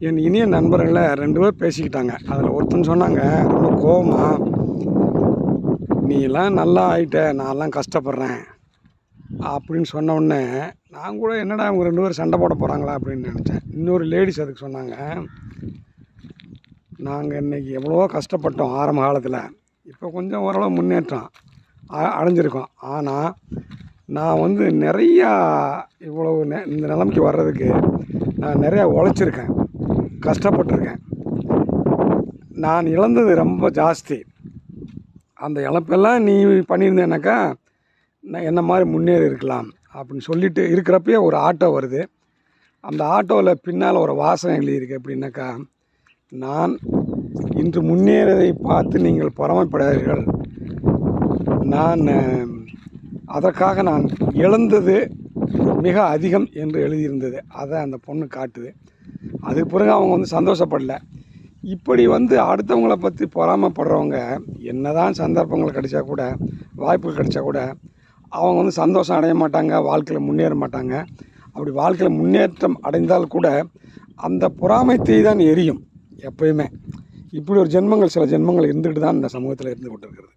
என் இனிய நண்பர்களில் ரெண்டு பேர் பேசிக்கிட்டாங்க. அதில் ஒருத்தன் சொன்னாங்க ரொம்ப கோபமாக நீலாம் நல்லா ஆயிட்ட நான்லாம் கஷ்டப்படுறேன். அப்படின்னு சொன்ன உடனே நான் கூட என்னடா அவங்க ரெண்டு பேரும் சண்டை போட போகிறாங்களா அப்படின்னு நினச்சேன். இன்னொரு லேடிஸ் அதுக்கு சொன்னாங்க நாங்கள் இன்னைக்கு எவ்வளோ கஷ்டப்பட்டோம் ஆரம்ப காலத்தில். இப்போ கொஞ்சம் ஓரளவு முன்னேற்றம் அ- அடைஞ்சிருக்கோம். ஆனால் நான் வந்து நிறையா இவ்வளவு நெ இந்த நிலைமைக்கு வர்றதுக்கு நான் நிறையா உழைச்சிருக்கேன். கஷ்டப்பட்டிருக்கேன். நான் இழந்தது ரொம்ப ஜாஸ்தி. அந்த இழப்பெல்லாம் நீ பண்ணியிருந்தேனாக்கா நான் என்ன மாதிரி முன்னேறி இருக்கலாம் அப்படின்னு சொல்லிட்டு இருக்கிறப்பயே ஒரு ஆட்டோ வருது. அந்த ஆட்டோவில் பின்னால் ஒரு வாசனை எழுதியிருக்கு அப்படின்னாக்கா நான் இன்று முன்னேறதை பார்த்து நீங்கள் பொறாமைப்படாதீர்கள் நான் அதற்காக நான் இழந்தது மிக அதிகம் என்று எழுதியிருந்தது. அதை அந்த பொண்ணு காட்டுது. அதுக்கு பிறகு அவங்க வந்து சந்தோஷப்படல. இப்படி வந்து அடுத்தவங்களை பற்றி பொறாமைப்படுறவங்க என்னதான் சந்தர்ப்பங்கள் கிடைச்சா கூட வாய்ப்புகள் கிடைச்சா கூட அவங்க வந்து சந்தோஷம் அடைய மாட்டாங்க வாழ்க்கையில் முன்னேற மாட்டாங்க. அப்படி வாழ்க்கையில் முன்னேற்றம் அடைந்தால் கூட அந்த பொறாமை தீ தான் எரியும் எப்பயுமே. இப்படி ஒரு ஜென்மங்கள் சில ஜென்மங்கள் இருந்துகிட்டு தான் இந்த சமூகத்தில் இருந்து கொண்டிருக்கிறது.